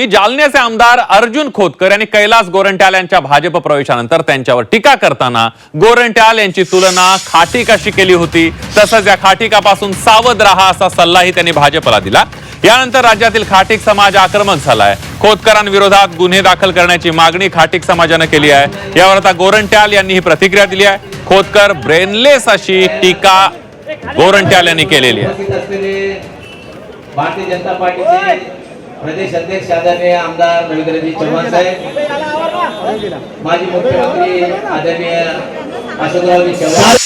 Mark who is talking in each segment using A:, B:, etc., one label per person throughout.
A: की जालन्याचे आमदार अर्जुन खोतकर यांनी कैलास गोरंट्याल यांच्या भाजप प्रवेशानंतर त्यांच्यावर टीका करताना गोरंट्याल यांची तुलना खाटीकाशी केली होती. तसंच या खाटीकापासून सावध राहा असा सल्लाही त्यांनी भाजपला दिला. यानंतर राज्यातील खाटीक समाज आक्रमक झालाय. खोतकरांविरोधात गुन्हे दाखल करण्याची मागणी खाटीक समाजानं केली आहे. यावर आता गोरंट्याल यांनी ही प्रतिक्रिया दिली आहे. खोतकर ब्रेनलेस अशी टीका गोरंट्याल यांनी केलेली आहे.
B: भारतीय जनता पार्टीचे प्रदेश अध्यक्ष आदरणीय आमदार रवींद्रजी चव्हाण साहेब माजी मुख्यमंत्री आदरणीय अशोकरावजी चव्हाण.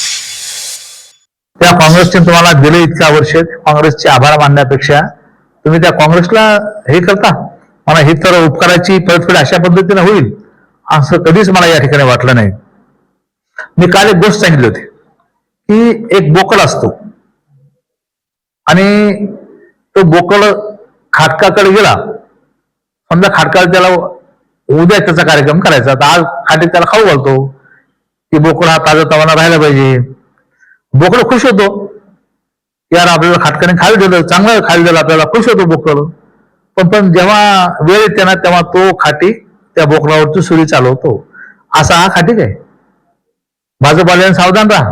C: त्या काँग्रेसने तुम्हाला दिले इतक्या वर्ष काँग्रेसचे आभार मानण्यापेक्षा तुम्ही त्या काँग्रेसला हे करता? मला ही तर उपकाराची परतफेड अशा पद्धतीने होईल असं कधीच मला या ठिकाणी वाटलं नाही. मी काल एक गोष्ट सांगितली होती की एक बोकड असतो. आणि तो बोकड खाटकाकडे गेला. समजा खाटकाला त्याला उद्या त्याचा कार्यक्रम करायचा. तर आज खाटे त्याला खाऊ घालतो. की बोकडा हा ताजा तवाना राहायला पाहिजे. बोकड खुश होतो. यार आपल्याला खाटकाने खायला दिलं. चांगलं खायला दिलं. आपल्याला खुश होतो बोकड. पण पण जेव्हा वेळ येते ना तेव्हा तो खाटी त्या बोकडावरची सुरी चालवतो. असा हा खाटीक आहे. भाजपाल्याने सावधान राहा.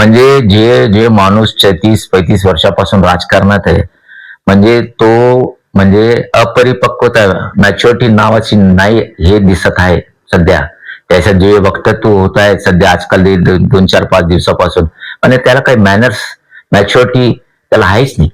D: म्हणजे जे जे माणूस छत्तीस पैतीस वर्षापासून राजकारणात आहे म्हणजे तो म्हणजे अपरिपक्वता मॅच्युरिटी नावाची नाही हे दिसत आहे सध्या. त्याच्यात जे वक्तव्य होत आहे सध्या आजकाल दोन चार पाच दिवसापासून. म्हणजे त्याला काही मॅनर्स मॅच्युरिटी त्याला आहेच नाही.